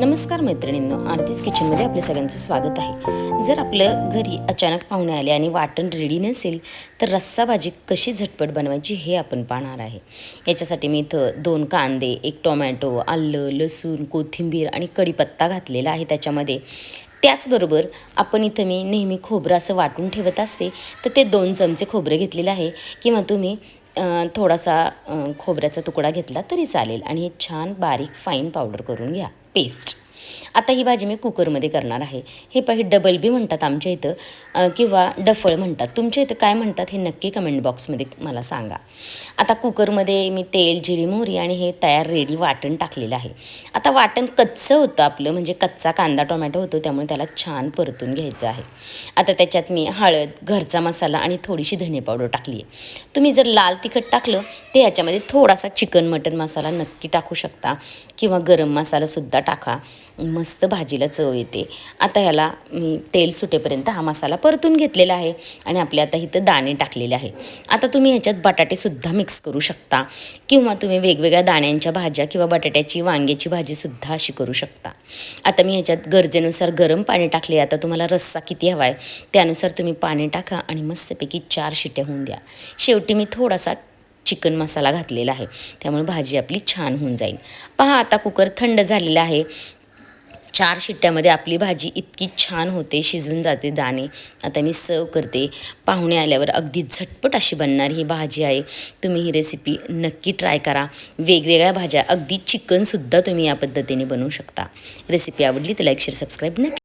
नमस्कार मैत्रिणींनो आरतीच किचनमध्ये आपल्या सगळ्यांचं स्वागत आहे. जर आपलं घरी अचानक पाहुणे आले आणि वाटण रेडी नसेल तर रस्सा भाजी कशी झटपट बनवायची हे आपण पाहणार आहे. याच्यासाठी मी इथं दोन कांदे एक टोमॅटो आलं लसूण कोथिंबीर आणि कढीपत्ता घातलेला आहे त्याच्यामध्ये. त्याचबरोबर आपण इथं मी नेहमी खोबरं असं वाटून ठेवत असते तर ते दोन चमचे खोबरं घेतलेलं आहे. किंवा तुम्ही थोडासा खोबऱ्याचा तुकडा घेतला तरी चालेल. आणि हे छान बारीक फाईन पावडर करून घ्या. पेस्ट आता ही भाजी मी कुकरमध्ये करणार आहे. हे पाही डबल बी म्हणतात आमच्या इथं किंवा डफळ म्हणतात. तुमच्या इथं काय म्हणतात हे नक्की कमेंट बॉक्समध्ये मला सांगा. आता कुकरमध्ये मी तेल जिरी मोहरी आणि हे तयार रेडी वाटण टाकलेलं आहे. आता वाटण कच्चं होतं आपलं म्हणजे कच्चा कांदा टोमॅटो होतो त्यामुळे त्याला छान परतून घ्यायचं आहे. आता त्याच्यात मी हळद घरचा मसाला आणि थोडीशी धने पावडर टाकली आहे. तुम्ही जर लाल तिखट टाकलं ते ह्याच्यामध्ये थोडासा चिकन मटन मसाला नक्की टाकू शकता. किंवा गरम मसालासुद्धा टाका. मस्त भाजीला चव येते. आता ह्याला मी तेल सुटेपर्यंत हा मसाला परतून घेतलेला आहे आणि आपले आता इथं दाणे टाकलेले आहे आता तुम्ही ह्याच्यात बटाटेसुद्धा मिक्स करू शकता किंवा तुम्ही वेगवेगळ्या दाण्यांच्या भाज्या किंवा बटाट्याची वांग्याची भाजीसुद्धा अशी करू शकता. आता मी ह्याच्यात गरजेनुसार गरम पाणी टाकले आता तुम्हाला रस्सा किती हवा आहे त्यानुसार तुम्ही पाणी टाका आणि मस्तपैकी चार शिट्या होऊन द्या. शेवटी मी थोडासा चिकन मसाला घातलेला आहे त्यामुळे भाजी आपली छान होऊन जाईल. पहा आता कुकर थंड झालेला आहे. चार शिट्ट्यामध्ये आपली भाजी इतकी छान होते शिजून जाते दाणे. आता मी सर्व करते. पाहुणे आल्यावर अगदी झटपट अशी बनणारी ही भाजी आहे. तुम्ही ही रेसिपी नक्की ट्राय करा. वेगवेगळ्या भाज्या अगदी चिकनसुद्धा तुम्ही या पद्धतीने बनवू शकता. रेसिपी आवडली तर लाईक शेअर सबस्क्राईब नक्की